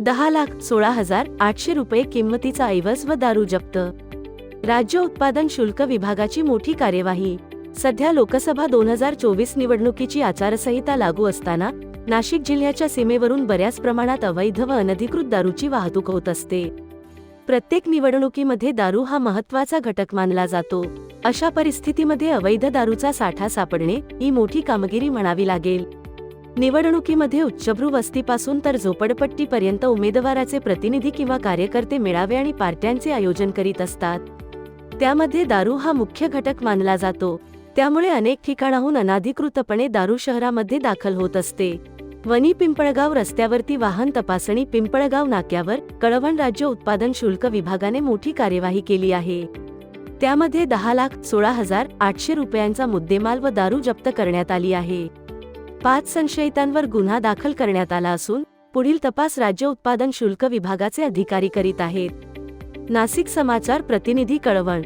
दहा लाख सोळा हजार आठशे रुपये किंमतीचा ऐवज व दारू जप्त. राज्य उत्पादन शुल्क विभागाची मोठी कार्यवाही. सध्या लोकसभा दोन हजार चोवीस निवडणुकीची आचारसंहिता लागू असताना नाशिक जिल्ह्याच्या सीमेवरून बऱ्याच प्रमाणात अवैध व अनधिकृत दारूची वाहतूक होत असते. प्रत्येक निवडणुकीमध्ये दारू हा महत्त्वाचा घटक मानला जातो. अशा परिस्थितीमध्ये अवैध दारूचा साठा सापडणे ही मोठी कामगिरी म्हणावी लागेल. निवडणुकीमध्ये उच्चभ्रू वस्तीपासून तर झोपडपट्टीपर्यंत उमेदवाराचे प्रतिनिधी किंवा कार्यकर्ते मेळावे आणि पार्ट्यांचे आयोजन करीत असतात. त्यामध्ये दारू हा मुख्य घटक मानला जातो. त्यामुळे अनेक ठिकाणाहून अनाधिकृतपणे दारू शहरामध्ये दाखल होत असते. वनी पिंपळगाव रस्त्यावरती वाहन तपासणी पिंपळगाव नाक्यावर कळवण राज्य उत्पादन शुल्क विभागाने मोठी कार्यवाही केली आहे. त्यामध्ये दहा लाख सोळा हजार आठशे रुपयांचा मुद्देमाल व दारू जप्त करण्यात आली आहे. पाच संशयितांवर गुन्हा दाखल करण्यात आला असून पुढील तपास राज्य उत्पादन शुल्क विभागाचे अधिकारी करीत आहेत. नाशिक समाचार प्रतिनिधी कळवण.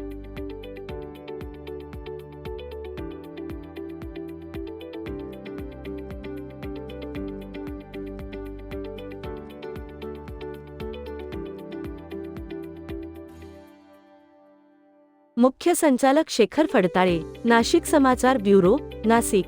मुख्य संचालक शेखर फडताळे नाशिक समाचार ब्युरो नाशिक